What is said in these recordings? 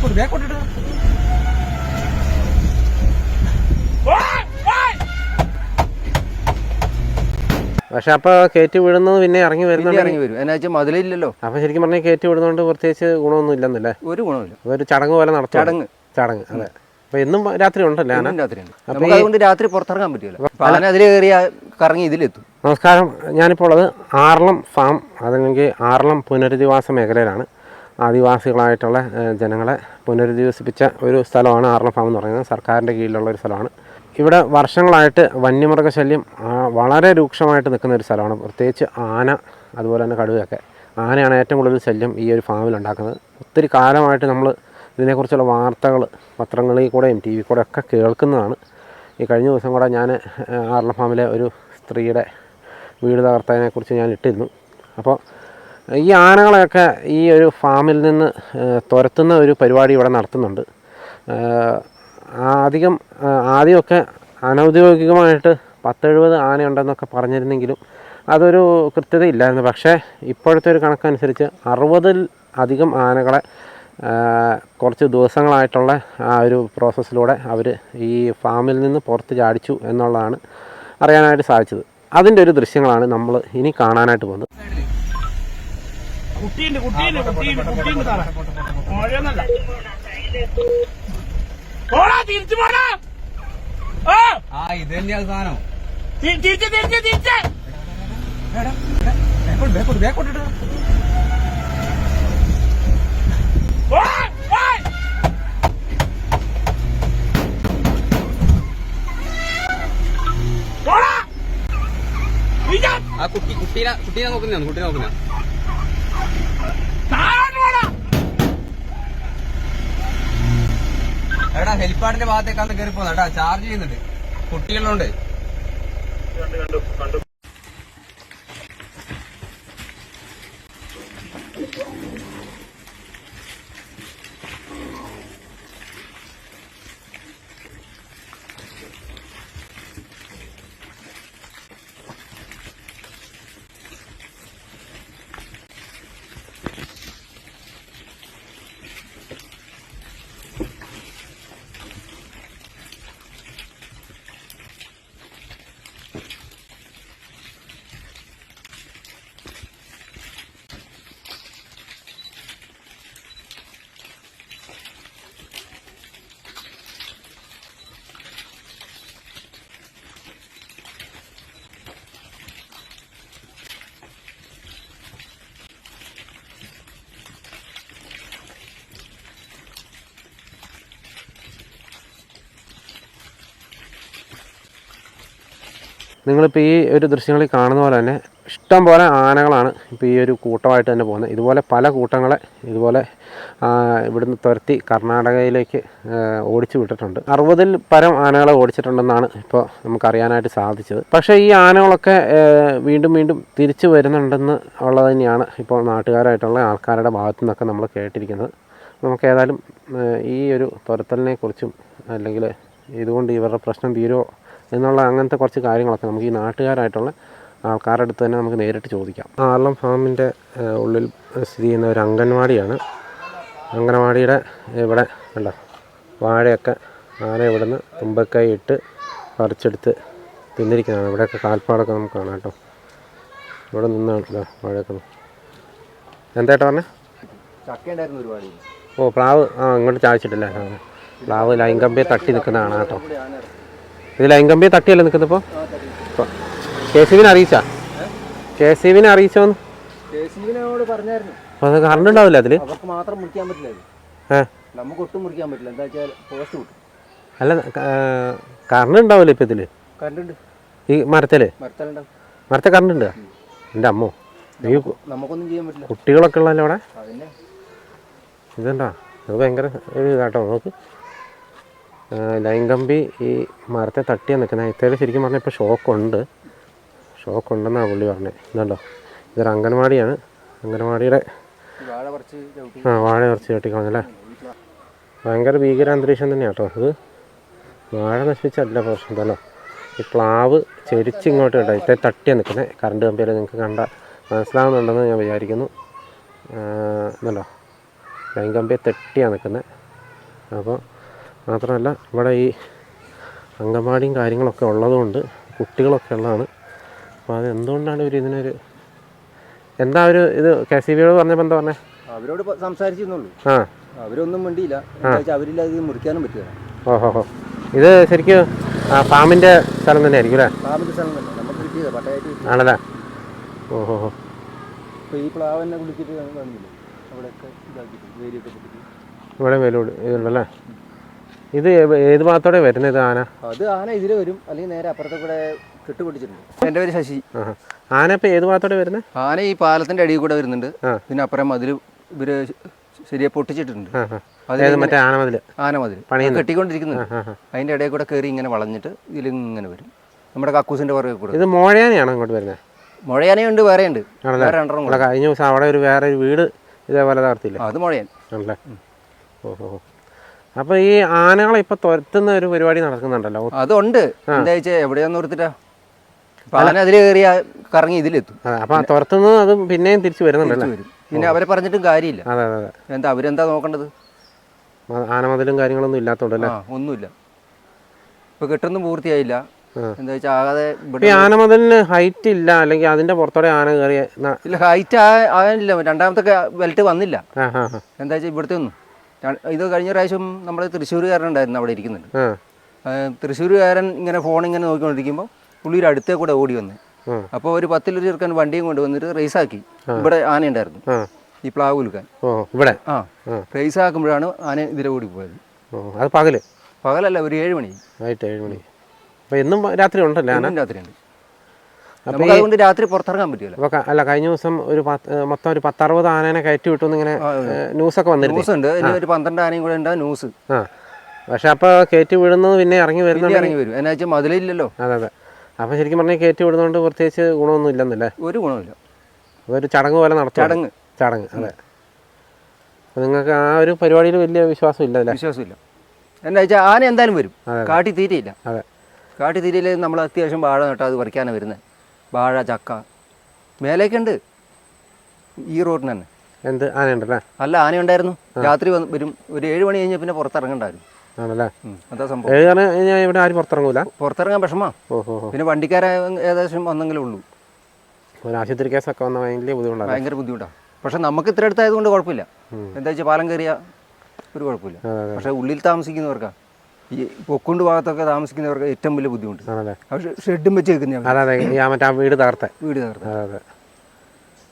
ബാക്കോട്ട് ബാക്കോട്ട് ഇട്. പക്ഷെ അപ്പൊ കയറ്റി വിടുന്നത് പിന്നെ ഇറങ്ങി വരുന്നത് വരുന്നുണ്ട് ഇറങ്ങി വരും. എന്നാ വെച്ചാൽ മതിലില്ലല്ലോ. അപ്പൊ ശരിക്കും പറഞ്ഞാൽ കയറ്റി വിടുന്നതുകൊണ്ട് പ്രത്യേകിച്ച് ഗുണമൊന്നും ഇല്ലെന്നല്ലേ? ഒരു ഗുണമില്ല. ഒരു ചടങ്ങ് പോലെ നടത്തും. ചടങ്ങ്. ചടങ്ങ് അതെ. അപ്പൊ എന്നും രാത്രി ഉണ്ടല്ലേ ആന നമുക്ക് അതുകൊണ്ട് രാത്രി പുറത്തിറങ്ങാൻ പറ്റില്ല. ആന അതിൽ കയറി കറങ്ങി ഇതിലെത്തും. നമസ്കാരം. ഞാനിപ്പോൾ ഉള്ളത് ആറളം ഫാം അതല്ലെങ്കിൽ ആറളം പുനരധിവാസ മേഖലയിലാണ്. ആദിവാസികളായിട്ടുള്ള ജനങ്ങളെ പുനരധിവസിപ്പിച്ച ഒരു സ്ഥലമാണ് ആറളം ഫാം എന്ന് പറയുന്നത്. സർക്കാരിന്റെ കീഴിലുള്ള ഒരു സ്ഥലമാണ്. ഇവിടെ വർഷങ്ങളായിട്ട് വന്യമൃഗശല്യം വളരെ രൂക്ഷമായിട്ട് നിൽക്കുന്ന ഒരു സ്ഥലമാണ്. പ്രത്യേകിച്ച് ആന അതുപോലെ തന്നെ കടുവയൊക്കെ. ആനയാണ് ഏറ്റവും കൂടുതൽ ശല്യം ഈ ഒരു ഫാമിൽ ഉണ്ടാക്കുന്നത്. ഒത്തിരി കാലമായിട്ട് നമ്മൾ ഇതിനെക്കുറിച്ചുള്ള വാർത്തകൾ പത്രങ്ങളിൽ കൂടെയും ടി വി കൂടെ ഒക്കെ കേൾക്കുന്നതാണ്. ഈ കഴിഞ്ഞ ദിവസം കൂടെ ഞാൻ ആറളം ഫാമിലെ ഒരു സ്ത്രീയുടെ വീട് തകർത്തതിനെക്കുറിച്ച് ഞാൻ ഇട്ടിരുന്നു. അപ്പോൾ ഈ ആനകളെയൊക്കെ ഈ ഒരു ഫാമിൽ നിന്ന് തുരത്തുന്ന ഒരു പരിപാടി ഇവിടെ നടത്തുന്നുണ്ട്. അധികം ആദ്യമൊക്കെ അനൗദ്യോഗികമായിട്ട് പത്തെഴുപത് ആനയുണ്ടെന്നൊക്കെ പറഞ്ഞിരുന്നെങ്കിലും അതൊരു കൃത്യതയില്ലായിരുന്നു. പക്ഷേ ഇപ്പോഴത്തെ ഒരു കണക്കനുസരിച്ച് അറുപതിൽ അധികം ആനകളെ കുറച്ച് ദിവസങ്ങളായിട്ടുള്ള ആ ഒരു പ്രോസസ്സിലൂടെ അവർ ഈ ഫാമിൽ നിന്ന് പുറത്ത് ചാടിച്ചു എന്നുള്ളതാണ് അറിയാനായിട്ട് സാധിച്ചത്. അതിന്റെ ഒരു ദൃശ്യങ്ങളാണ് നമ്മൾ ഇനി കാണാനായിട്ട് പോകുന്നത്. കുട്ടിയുണ്ട് കുട്ടിയുണ്ട് കുട്ടിയുണ്ട് കുട്ടിയുണ്ട് സാറേ. മഴയൊന്നല്ല പോടാ തിരിച്ചു പോടാ. ഓ. ആ ഇത് തന്നെയാണ് സാധനം. തി- തിരിച്ച് തിരിച്ച് തിരിച്ച്. ബാക്കോട്ട് ബാക്കോട്ട് ബാക്കോട്ട് ഇട്. ഓയ്, ഓയ്. പോടാ. ആ കുട്ടി കുട്ടീനെ കുട്ടീനെ നോക്കുന്നതാണ് കുട്ടീനെ നോക്കുന്ന താഴോട്ട് പോടാ. ഹെലിപ്പാഡിന്റെ ഭാഗത്തേക്കാണ് കയറി പോകുന്നത് കേട്ടോ ചാർജ് ചെയ്യുന്നുണ്ട്. കുട്ടികളുണ്ട്. നിങ്ങളിപ്പോൾ ഈ ഒരു ദൃശ്യങ്ങളിൽ കാണുന്ന പോലെ തന്നെ ഇഷ്ടം പോലെ ആനകളാണ് ഇപ്പോൾ ഈ ഒരു കൂട്ടമായിട്ട് തന്നെ പോകുന്നത്. ഇതുപോലെ പല കൂട്ടങ്ങളെ ഇതുപോലെ ഇവിടുന്ന് തുരത്തി കർണാടകയിലേക്ക് ഓടിച്ചു വിട്ടിട്ടുണ്ട്. അറുപതിൽ പരം ആനകളെ ഓടിച്ചിട്ടുണ്ടെന്നാണ് ഇപ്പോൾ നമുക്കറിയാനായിട്ട് സാധിച്ചത്. പക്ഷേ ഈ ആനകളൊക്കെ വീണ്ടും വീണ്ടും തിരിച്ചു വരുന്നുണ്ടെന്ന് ഉള്ളത് തന്നെയാണ് ഇപ്പോൾ നാട്ടുകാരായിട്ടുള്ള ആൾക്കാരുടെ ഭാഗത്തു നിന്നൊക്കെ നമ്മൾ കേട്ടിരിക്കുന്നത്. നമുക്ക് ഏതായാലും ഈ ഒരു തുരത്തലിനെ കുറിച്ചും അല്ലെങ്കിൽ ഇതുകൊണ്ട് ഇവരുടെ പ്രശ്നം തീരുമോ എന്നുള്ള അങ്ങനത്തെ കുറച്ച് കാര്യങ്ങളൊക്കെ നമുക്ക് ഈ നാട്ടുകാരായിട്ടുള്ള ആൾക്കാരുടെ അടുത്ത് തന്നെ നമുക്ക് നേരിട്ട് ചോദിക്കാം. ആർലം ഫാമിന്റെ ഉള്ളിൽ സ്ഥിതി ചെയ്യുന്ന ഒരു അംഗൻവാടിയാണ്. അംഗൻവാടിയുടെ ഇവിടെ കണ്ടോ വാഴയൊക്കെ ആന ഇവിടുന്ന് തുമ്പക്കായി ഇട്ട് പറിച്ചെടുത്ത് തിന്നിരിക്കുന്നതാണ്. ഇവിടെയൊക്കെ കാൽപ്പാടൊക്കെ നമുക്ക് കാണാം കേട്ടോ. ഇവിടെ നിന്നാണ് ഇതാ വാഴയൊക്കെ എന്തായിട്ടാ പറഞ്ഞേ? ഓ പ്ലാവ്. ആ ഇങ്ങോട്ട് ചായച്ചിട്ടില്ല പ്ലാവ് ലൈൻ കമ്പിയെ തട്ടി നിൽക്കുന്നതാണ് കേട്ടോ. ഇത് ലൈൻ കമ്പിയെ തട്ടിയല്ലേ നിൽക്കുന്നത് ഇപ്പോൾ കെ സി ബിനെ അറിയിച്ചാ? കെ സി ബിനെ അറിയിച്ചോന്ന്? അത് കറണ്ട് ഉണ്ടാവില്ല അതിൽ? അവർക്ക് മാത്രം മുറിക്കാൻ പറ്റില്ല ഇത്. നമുക്ക് ഒട്ടും മുറിക്കാൻ പറ്റില്ല. എന്താ വെച്ചാൽ പോസ്റ്റ് കിട്ടും. അല്ല കറണ്ട് ഉണ്ടാവില്ല ഇപ്പൊ ഇതിൽ? കറണ്ട് ഈ മരത്തിൽ? മരത്തെ കറണ്ട് ഉണ്ട്? എന്റെ അമ്മോ നമുക്കൊന്നും ചെയ്യാൻ പറ്റില്ല. കുട്ടികളൊക്കെ ഉള്ളല്ലോ അവിടെ? ഇതുണ്ടോ അത് ഭയങ്കര ഒരു ഇതാട്ടോ നോക്ക്. ലൈൻ കമ്പി ഈ മരത്തെ തട്ടിയാൽ നിൽക്കുന്നത്. ഇത്തേൽ ശരിക്കും പറഞ്ഞാൽ ഇപ്പോൾ ഷോക്കുണ്ട്. ഷോക്കുണ്ടെന്നാണ് പുള്ളി പറഞ്ഞത് ഇതുണ്ടോ? ഇതൊരു അംഗൻവാടിയാണ്. അംഗൻവാടിയുടെ ആ വാഴ കുറച്ച് കെട്ടിക്കളഞ്ഞല്ലേ ഭയങ്കര ഭീകര അന്തരീക്ഷം തന്നെയാണ് കേട്ടോ അത് വാഴ നശിപ്പിച്ചല്ല പ്രശ്നം തന്നെ. ഈ പ്ലാവ് ചെരിച്ച് ഇങ്ങോട്ട് കേട്ടോ. ഇത്തേ തട്ടിയാണ് നിൽക്കുന്നത് കറണ്ട് കമ്പിയിൽ നിങ്ങൾക്ക് കണ്ട മനസ്സിലാവുന്നുണ്ടെന്ന് ഞാൻ വിചാരിക്കുന്നു. എന്നല്ലോ ലൈൻ കമ്പിയെ തട്ടിയാണ് നിൽക്കുന്നത് അപ്പോൾ മാത്രമല്ല ഇവിടെ ഈ അങ്കമാടിയും കാര്യങ്ങളൊക്കെ ഉള്ളതുകൊണ്ട് കുട്ടികളൊക്കെ ഉള്ളതാണ്. അപ്പോൾ അത് എന്തുകൊണ്ടാണ് ഇവർ ഇതിനൊരു എന്താ ഒരു ഇത് കെ സി ബിയോട് പറഞ്ഞപ്പോൾ എന്താ പറഞ്ഞേ? അവരോട് സംസാരിച്ചിരുന്നുള്ളൂ. ആ. അവരൊന്നും മിണ്ടിയില്ല. വെച്ചാൽ അവരില്ലാതെ ഇത് മുറിക്കാനും പറ്റില്ല. ഓഹോ ഹോ. ഇത് ശരിക്കും ആ, ഫാമിന്റെ സ്ഥലം തന്നെ ആയിരിക്കും അല്ലേ? ഫാമിന്റെ സ്ഥലം തന്നെ. നമുക്ക് കിട്ടിയത് പട്ടയായിട്ട് ആണല്ലേ? ഓഹോ ഹോ. ഇപ്പോൾ ഈ പ്ലാവെന്നെ കുളിച്ചിട്ട് കാണില്ലേ അവിടെയൊക്കെ ഇതാക്കിയിട്ട് വേലിയൊക്കെ ഇവിടെ വേലോട് ഇതുണ്ടല്ലേ ഇത് ഏത് ഭാഗത്തോടെ വരുന്നത് ആന? അത് ആന ഇതിലെ വരും. അല്ലെങ്കിൽ നേരെ അപ്പുറത്തെ കൂടെ കെട്ടുപിടിച്ചിട്ടുണ്ട് എന്റെ പേര് ശശി. ആന ഇപ്പൊ ഏത് ഭാഗത്തോടെ വരുന്നത് ആന ഈ പാലത്തിന്റെ അടിയിൽ കൂടെ വരുന്നുണ്ട്. പിന്നെ അപ്പുറം മതിൽ ഇവർ ശരിയെ പൊട്ടിച്ചിട്ടുണ്ട് മറ്റേ ആന മതിൽ ആന മതിൽ. അതിന്റെ ഇടയിൽ കൂടെ കയറി ഇങ്ങനെ വളഞ്ഞിട്ട് ഇതിലിങ്ങനെ വരും. നമ്മുടെ കക്കൂസിന്റെ പുറകെ കൂടെ. ഇത് മോഴയാനയാണോ ഇങ്ങോട്ട് വരുന്നത് മുഴയാനയുണ്ട് വേറെയുണ്ട്. വേറെ ഉണ്ട് കഴിഞ്ഞ ദിവസം അവിടെ ഒരു വേറെ ഒരു വീട് ഇതേപോലെ തകർത്തില്ല? അത് മുഴയാൻ. ആണല്ലേ? ഓഹോ. അപ്പോൾ ഈ ആനകളെ ഇപ്പൊ തുരത്തുന്ന ഒരു പരിപാടി നടക്കുന്നുണ്ടല്ലോ. അതുണ്ട്. എന്താ വെച്ചാൽ എവിടെയാന്ന് ഓർത്തിട്ടാ? അപ്പൊ ആന അതിൽ കയറിയ കറങ്ങി ഇതിലെത്തും. അപ്പൊ തുരത്തുന്നത് അത് പിന്നെയും തിരിച്ചു വരുന്നുണ്ടല്ലോ? പിന്നെ അവരെ പറഞ്ഞിട്ടും കാര്യമില്ല. അതെ അതെ എന്താ അവരെന്താ നോക്കേണ്ടത്? ആനമതിലും കാര്യങ്ങളൊന്നും ഇല്ലാത്തോണ്ടല്ലേ ഒന്നുമില്ല. ഇപ്പൊ കെട്ടൊന്നും പൂർത്തിയായില്ല. എന്താ വെച്ചാൽ ആകാതെ ഈ ആനമതിലിന് ഹൈറ്റ് ഇല്ല അല്ലെങ്കിൽ അതിന്റെ പുറത്തോടെ ആന കയറിയ ഇല്ല ഹൈറ്റ് ആയില്ല രണ്ടാമത്തെ ബെൽറ്റ് വന്നില്ല. എന്താ വെച്ചാൽ ഇവിടുത്തെ ഒന്നും ഇത് കഴിഞ്ഞ പ്രാവശ്യം നമ്മൾ തൃശ്ശൂരുകാരൻ ഉണ്ടായിരുന്നു അവിടെ ഇരിക്കുന്നുണ്ട്. തൃശ്ശൂരുകാരൻ ഇങ്ങനെ ഫോൺ ഇങ്ങനെ നോക്കിക്കൊണ്ടിരിക്കുമ്പോൾ പുള്ളിയുടെ അടുത്തേ കൂടെ ഓടി വന്ന്. അപ്പോൾ ഒരു പത്തിലൊരു ചെറുക്കൻ വണ്ടിയും കൊണ്ടുവന്നിട്ട് റേസ് റേസാക്കി ഇവിടെ ആന ഉണ്ടായിരുന്നു. ഈ പ്ലാവ് കുലുക്കാൻ ഇവിടെ? ആ. റേസാക്കുമ്പോഴാണ് റേസ് ആക്കുമ്പോഴാണ് ആന ഇതിലെ ഓടി പോയത്. അത് പകൽ? പകലല്ല ഒരു ഏഴ് മണി. വൈകിട്ട് ഏഴ് മണി. അപ്പോൾ എന്നും രാത്രി ഉണ്ടല്ലോ രാത്രിയുണ്ട്. നമുക്ക് അതുകൊണ്ട് രാത്രി പുറത്തിറങ്ങാൻ പറ്റില്ല. അപ്പൊ അല്ല കഴിഞ്ഞ ദിവസം ഒരു മൊത്തം ഒരു പത്തറുപത് ആനേനെ കയറ്റി വിട്ടു ഇങ്ങനെ ന്യൂസ് ഒക്കെ വന്നിരുന്നു. ന്യൂസ് ഉണ്ട്. ഒരു പന്ത്രണ്ട് ആനയും കൂടെ ന്യൂസ്. ആ. പക്ഷെ അപ്പൊ കയറ്റി വിടുന്നത് പിന്നെ ഇറങ്ങി വരുന്നുണ്ട് ഇറങ്ങി വരും. എന്നാ വെച്ചാൽ മതിലില്ലല്ലോ. അതെ അതെ. അപ്പൊ ശരിക്കും പറഞ്ഞാൽ കയറ്റി വിടുന്നതുകൊണ്ട് പ്രത്യേകിച്ച് ഗുണമൊന്നും ഇല്ലെന്നല്ലേ? ഒരു ഗുണമില്ല. ഒരു ചടങ്ങ് പോലെ നടത്തും. ചടങ്ങ്. ചടങ്ങ് അതെ. നിങ്ങൾക്ക് ആ ഒരു പരിപാടിയിൽ വലിയ വിശ്വാസം ഇല്ല അല്ലേ? വിശ്വാസമില്ല. എന്നാ വെച്ചാൽ ആന എന്തായാലും വരും. കാട്ടി തീറ്റയില്ല അതെ. കാട്ടി തീറ്റയിൽ നമ്മൾ അത്യാവശ്യം വാഴ നട്ടാൽ അത് പറിക്കാനാണ് വരുന്നത് വാഴ ചക്ക മേലേക്കുണ്ട്. ഈ റോഡിന് തന്നെ. എന്ത്? ആനയുണ്ടല്ലേ അല്ല ആന ഉണ്ടായിരുന്നു. രാത്രി വന്ന് വരും. ഒരു ഏഴ് മണി കഴിഞ്ഞാൽ പിന്നെ പുറത്തിറങ്ങണ്ടായിരുന്നു. ആണല്ലേ? അതാ സംഭവം. ഏഴ് ഇവിടെ ആരും പുറത്തിറങ്ങൂല? പുറത്തിറങ്ങാൻ വിഷമാ. പിന്നെ വണ്ടിക്കാരെ ഏകദേശം വന്നെങ്കിലേ ഉള്ളൂ. ഒരു ആശുപത്രി കേസൊക്കെ വന്ന ഭയങ്കര ബുദ്ധിമുട്ടാണ്. ഭയങ്കര ബുദ്ധിമുട്ടാണ് പക്ഷെ നമുക്ക് ഇത്ര അടുത്തായത് കൊണ്ട് കുഴപ്പമില്ല എന്താ വെച്ചാൽ പാലം കയറിയ ഒരു കുഴപ്പമില്ല. പക്ഷെ ഉള്ളിൽ താമസിക്കുന്നവർക്കാ. ഈ പൊക്കുണ്ട് ഭാഗത്തൊക്കെ താമസിക്കുന്നവർക്ക് ഏറ്റവും വലിയ ബുദ്ധിമുട്ട്. ആണല്ലേ? പക്ഷെ ഷെഡും വെച്ച് വെക്കുന്ന അതെ അതെ. ഈ ആ മറ്റേ ആ വീട് തകർത്തെ. വീട് തകർത്ത്. അതെ അതെ.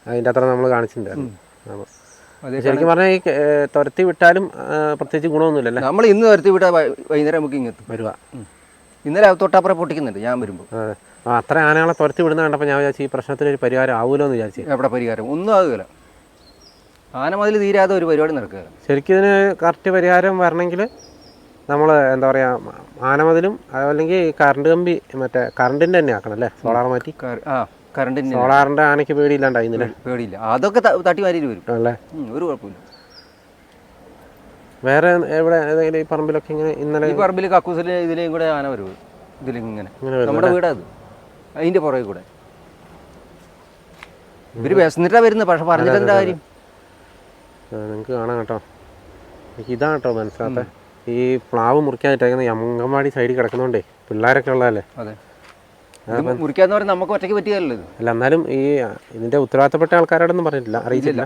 അതിന്റെ അത്ര നമ്മൾ കാണിച്ചിട്ടുണ്ടായിരുന്നു. ശരിക്കും പറഞ്ഞാൽ ഈ തുരത്തി വിട്ടാലും പ്രത്യേകിച്ച് ഗുണമൊന്നുമില്ലല്ലേ? നമ്മൾ ഇന്ന് തുരത്തി വിട്ടാൽ വൈകുന്നേരം നമുക്ക് ഇങ്ങെത്തും. വരുക ഇന്നലെ തൊട്ടപ്പുറം പൊട്ടിക്കുന്നുണ്ട് ഞാൻ വരുമ്പോൾ അതെ അത്ര ആനകളെ തുരത്തി വിടുന്ന കണ്ടപ്പോൾ ഞാൻ വിചാരിച്ചു ഈ പ്രശ്നത്തിന് ഒരു പരിഹാരം ആവുമല്ലോ എന്ന് വിചാരിച്ചു. എവിടെ പരിഹാരം? ഒന്നും ആകില്ല ആന മതിൽ തീരാതെ ഒരു പരിപാടി നടക്കുക ശരിക്കും ഇതിന് കറക്റ്റ് പരിഹാരം വരണമെങ്കിൽ നമ്മൾ എന്താ പറയുക ആനമതിലും അല്ലെങ്കിൽ കറണ്ട് കമ്പി മറ്റേ കറണ്ടിന്റെ തന്നെ ആക്കണം അല്ലേ? സോളാർ മാറ്റി. ആ കറണ്ടിന് സോളാറിന്റെ ആനയ്ക്ക് പേടിയില്ലാണ്ടായിന്നില്ലേ പേടിയില്ല. അതൊക്കെ തട്ടി വരും. അല്ലേ ഒരു കുഴപ്പമില്ല. വേറെ എവിടെ ഏതെങ്കിലും ഈ പറമ്പിലൊക്കെ ഇങ്ങനെ ഇന്നലെ ഈ പറമ്പിൽ കക്കൂസിൽ ഇതിലേയും കൂടെ ആന വരും. ഇതിലിങ്ങനെ. ഇങ്ങനെ നമ്മുടെ വീടാ അത് അതിന്റെ പുറകെ കൂടെ. ഇവർ വിശന്നിട്ടാ വരുന്നത് പക്ഷെ പറഞ്ഞിട്ട് എന്താ കാര്യം? നിങ്ങൾക്ക് കാണാം കേട്ടോ. എനിക്ക് ഇതാണ് കേട്ടോ മനസ്സിലാത്ത. ഈ പ്ലാവ് മുറിക്കാനിട്ടേക്കുന്ന ഈ അങ്കൻവാടി സൈഡിൽ കിടക്കുന്നോണ്ടേ പിള്ളേരൊക്കെ ഉള്ളതല്ലേ? അതെ. മുറിക്കാന്ന് പറഞ്ഞാൽ നമുക്ക് ഒറ്റയ്ക്ക് പറ്റിയതല്ലോ അല്ല എന്നാലും ഈ ഇതിന്റെ ഉത്തരവാദിത്തപ്പെട്ട ആൾക്കാരോടൊന്നും പറഞ്ഞിട്ടില്ല. അറിയിച്ചില്ല.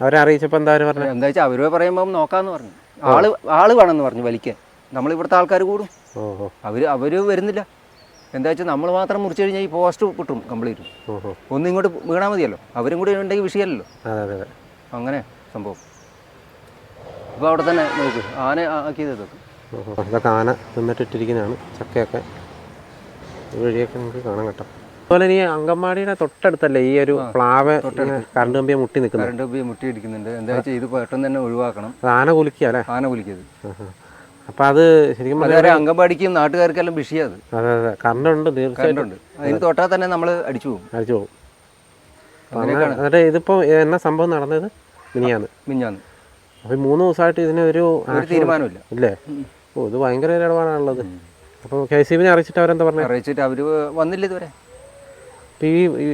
അവരെ അറിയിച്ചപ്പോൾ എന്താ അവർ പറഞ്ഞത് എന്താ വെച്ചാൽ അവരെ പറയുമ്പോൾ നോക്കാന്ന് പറഞ്ഞു. ആൾ ആൾ വേണമെന്ന് പറഞ്ഞു വലിക്കാൻ. നമ്മൾ ഇവിടുത്തെ ആൾക്കാർ കൂടും. ഓഹോ. അവർ അവർ വരുന്നില്ല. എന്താ വെച്ചാൽ നമ്മൾ മാത്രം മുറിച്ചു കഴിഞ്ഞാൽ ഈ പോസ്റ്റ് കിട്ടും കംപ്ലീറ്റ്. ഓഹോ. ഒന്നും ഇങ്ങോട്ട് വീണാൽ മതിയല്ലോ. അവരും കൂടി ഉണ്ടെങ്കിൽ വിഷയമല്ലോ അതെ അതെ അതെ. അങ്ങനെ സംഭവം. ഇപ്പോൾ അവിടെ തന്നെ നോക്ക്. ആന ആക്കിയത് ഇതൊക്കെ. ഇതൊക്കെ ആന തിന്നിട്ടിട്ടിരിക്കുന്നതാണ്. ചക്കയൊക്കെ വഴിയൊക്കെ നമുക്ക് കാണാൻ കേട്ടോ. അതുപോലെ ഈ അങ്കമാടിയുടെ തൊട്ടടുത്തല്ലേ ഈ ഒരു പ്ലാവ് കറണ്ട് കമ്പിയെ മുട്ടി നിൽക്കുന്നത്? കറണ്ട് കമ്പിയെ മുട്ടി ഇടിക്കുന്നുണ്ട് എന്താ വെച്ചാൽ ഇത് പെട്ടെന്ന് തന്നെ ഒഴിവാക്കണം. ആന കുലിക്കുക അല്ലേ? ആന കുലിക്കത് അപ്പൊ അത് ശരിക്കും അങ്കമാടിക്കും നാട്ടുകാർക്കെല്ലാം വിഷയത് അതെ. അതെ കറണ്ട് ഉണ്ട് തീർച്ചയായിട്ടും. അതിന് തൊട്ടാൽ തന്നെ നമ്മൾ അടിച്ചു പോകും. അടിച്ചു പോകും. അതെ ഇതിപ്പോ എന്നാ സംഭവം നടന്നത്? മിനിയാന്ന് മിഞ്ഞാന്ന് അപ്പോൾ മൂന്ന് ദിവസമായിട്ട് ഇതിന് ഒരു തീരുമാനമില്ല ഇല്ലേ? ഓ ഇത് ഭയങ്കര ഇടപാടാണുള്ളത്. അപ്പോൾ കെ സി ബിനെ അറിയിച്ചിട്ട് അവരെന്താ പറഞ്ഞത് അറിയിച്ചിട്ട് അവർ വന്നില്ല ഇതുവരെ. ഈ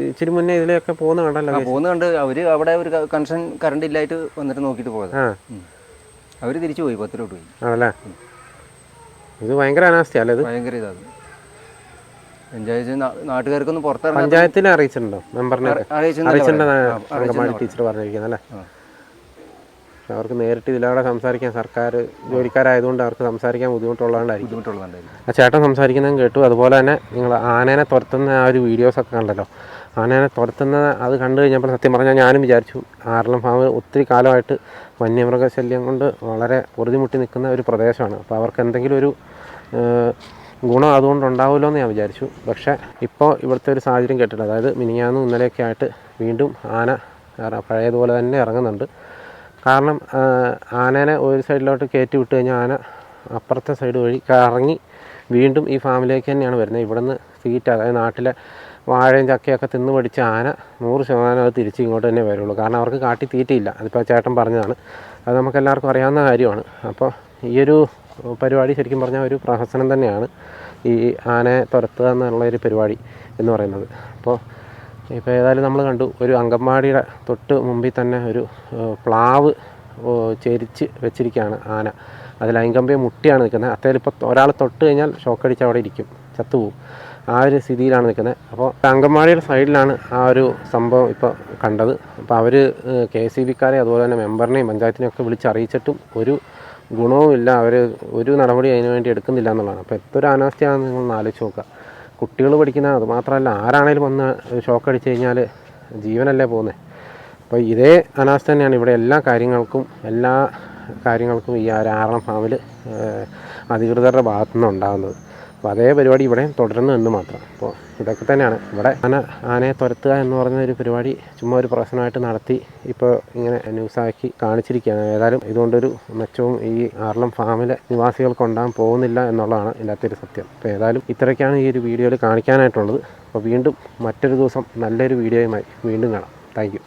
ഇച്ചിരി മുന്നേ ഇതിലൊക്കെ പോകുന്ന കണ്ടല്ലോ പോകുന്ന കണ്ട് അവർ അവിടെ ഒരു കൺസൺ കറണ്ട് ഇല്ലായിട്ട് വന്നിട്ട് നോക്കിട്ട് പോയത്. അവർ അവർ തിരിച്ചു പോയി പത്തിലോട്ട് പോയി ആണല്ലേ? ഇത് ഭയങ്കര അനാസ്ഥയല്ലേ ഇത്? ഭയങ്കര ഇതാണ് പഞ്ചായത്ത് നാട്ടുകാർക്കൊന്നും പുറത്തിറങ്ങി പഞ്ചായത്തിനെ അറിയിച്ചിട്ടുണ്ടോ? മെമ്പറിനെ അറിയിച്ചിട്ടുണ്ടോ ടീച്ചർ ആ. അവർക്ക് നേരിട്ട് ഇതിലൂടെ സംസാരിക്കാൻ സർക്കാർ ജോലിക്കാരായതുകൊണ്ട് അവർക്ക് സംസാരിക്കാൻ ബുദ്ധിമുട്ടുള്ളതുകൊണ്ടായിരിക്കും. ആ ചേട്ടൻ സംസാരിക്കുന്നതും കേട്ടു. അതുപോലെ തന്നെ നിങ്ങൾ ആനേനെ തുരത്തുന്ന ആ ഒരു വീഡിയോസൊക്കെ കണ്ടല്ലോ. ആനേനെ തുരത്തുന്ന അത് കണ്ടു കഴിഞ്ഞപ്പോൾ സത്യം പറഞ്ഞാൽ ഞാനും വിചാരിച്ചു ആറളം ഫാം ഒത്തിരി കാലമായിട്ട് വന്യമൃഗശല്യം കൊണ്ട് വളരെ പൊറുതിമുട്ടി നിൽക്കുന്ന ഒരു പ്രദേശമാണ്. അപ്പോൾ അവർക്ക് എന്തെങ്കിലും ഒരു ഗുണം അതുകൊണ്ട് ഉണ്ടാവുമല്ലോ എന്ന് ഞാൻ വിചാരിച്ചു. പക്ഷേ ഇപ്പോൾ ഇവിടുത്തെ ഒരു സാഹചര്യം കേട്ടിട്ട് അതായത് മിനിഞ്ഞാന്ന് ഇന്നലെയൊക്കെ ആയിട്ട് വീണ്ടും ആന പഴയതുപോലെ തന്നെ ഇറങ്ങുന്നുണ്ട്. കാരണം ആനേനെ ഒരു സൈഡിലോട്ട് കയറ്റി വിട്ട് കഴിഞ്ഞാൽ ആന അപ്പുറത്തെ സൈഡ് വഴി കറങ്ങി വീണ്ടും ഈ ഫാമിലേക്ക് തന്നെയാണ് വരുന്നത്. ഇവിടുന്ന് സീറ്റ് അതായത് നാട്ടിലെ വാഴയും ചക്കയൊക്കെ തിന്ന് പഠിച്ച ആന നൂറ് ശതമാനം അത് തിരിച്ച് ഇങ്ങോട്ട് തന്നെ വരുള്ളൂ. കാരണം അവർക്ക് കാട്ടി തീറ്റയില്ല. അതിപ്പോൾ ചേട്ടൻ പറഞ്ഞതാണ്. അത് നമുക്ക് എല്ലാവർക്കും അറിയാവുന്ന കാര്യമാണ്. അപ്പോൾ ഈയൊരു പരിപാടി ശരിക്കും പറഞ്ഞാൽ ഒരു പ്രഹസനം തന്നെയാണ് ഈ ആനയെ തുരത്തുക എന്നുള്ള ഒരു പരിപാടി എന്ന് പറയുന്നത്. അപ്പോൾ ഇപ്പോൾ ഏതായാലും നമ്മൾ കണ്ടു. ഒരു അങ്കമാടിയുടെ തൊട്ട് മുമ്പിൽ തന്നെ ഒരു പ്ലാവ് ചെരിച്ച് വെച്ചിരിക്കുകയാണ് ആന. അതിൽ അയങ്കമ്പയെ മുട്ടിയാണ് നിൽക്കുന്നത്. അത്തേൽ ഇപ്പോൾ ഒരാൾ തൊട്ട് കഴിഞ്ഞാൽ ഷോക്കടിച്ച് അവിടെ ഇരിക്കും. ചത്തുപോകും ആ ഒരു സ്ഥിതിയിലാണ് നിൽക്കുന്നത്. അപ്പോൾ അങ്കമാടിയുടെ സൈഡിലാണ് ആ ഒരു സംഭവം ഇപ്പോൾ കണ്ടത്. അപ്പോൾ അവർ കെ സി ബിക്കാരെ അതുപോലെ തന്നെ മെമ്പറിനെയും പഞ്ചായത്തിനെയും ഒക്കെ വിളിച്ചറിയിച്ചിട്ടും ഒരു ഗുണവുമില്ല. അവർ ഒരു നടപടി അതിനു വേണ്ടി എടുക്കുന്നില്ല എന്നുള്ളതാണ്. അപ്പോൾ എത്ര അനാവസ്ഥയാണെന്ന് നിങ്ങൾ ആലോചിച്ച് നോക്കുക. കുട്ടികൾ പഠിക്കുന്ന അത് മാത്രമല്ല ആരാണേലും വന്ന് ഷോക്ക് അടിച്ചു കഴിഞ്ഞാൽ ജീവനല്ലേ പോകുന്നത് അപ്പോൾ ഇതേ അനാസ്ഥ തന്നെയാണ് ഇവിടെ എല്ലാ കാര്യങ്ങൾക്കും എല്ലാ കാര്യങ്ങൾക്കും ഈ ആറളം ഫാമിൽ അധികൃതരുടെ ഭാഗത്തു നിന്ന് ഉണ്ടാകുന്നത് അപ്പോൾ അതേ പരിപാടി ഇവിടെ തുടരുന്നു എന്ന് മാത്രം. അപ്പോൾ ഇതൊക്കെ തന്നെയാണ്. ഇവിടെ ആന ആനയെ തുരത്തുക എന്ന് പറയുന്ന ഒരു പരിപാടി ചുമ്മാ ഒരു പ്രശ്നമായിട്ട് നടത്തി ഇപ്പോൾ ഇങ്ങനെ ന്യൂസാക്കി കാണിച്ചിരിക്കുകയാണ്. ഏതായാലും ഇതുകൊണ്ടൊരു മെച്ചവും ഈ ആറളം ഫാമിലെ നിവാസികൾക്ക് ഉണ്ടാകാൻ പോകുന്നില്ല എന്നുള്ളതാണ് ഒരു സത്യം. അപ്പോൾ ഏതായാലും ഇത്രയൊക്കെയാണ് ഈ ഒരു വീഡിയോയിൽ കാണിക്കാനായിട്ടുള്ളത്. അപ്പോൾ വീണ്ടും മറ്റൊരു ദിവസം നല്ലൊരു വീഡിയോയുമായി വീണ്ടും കാണാം. താങ്ക്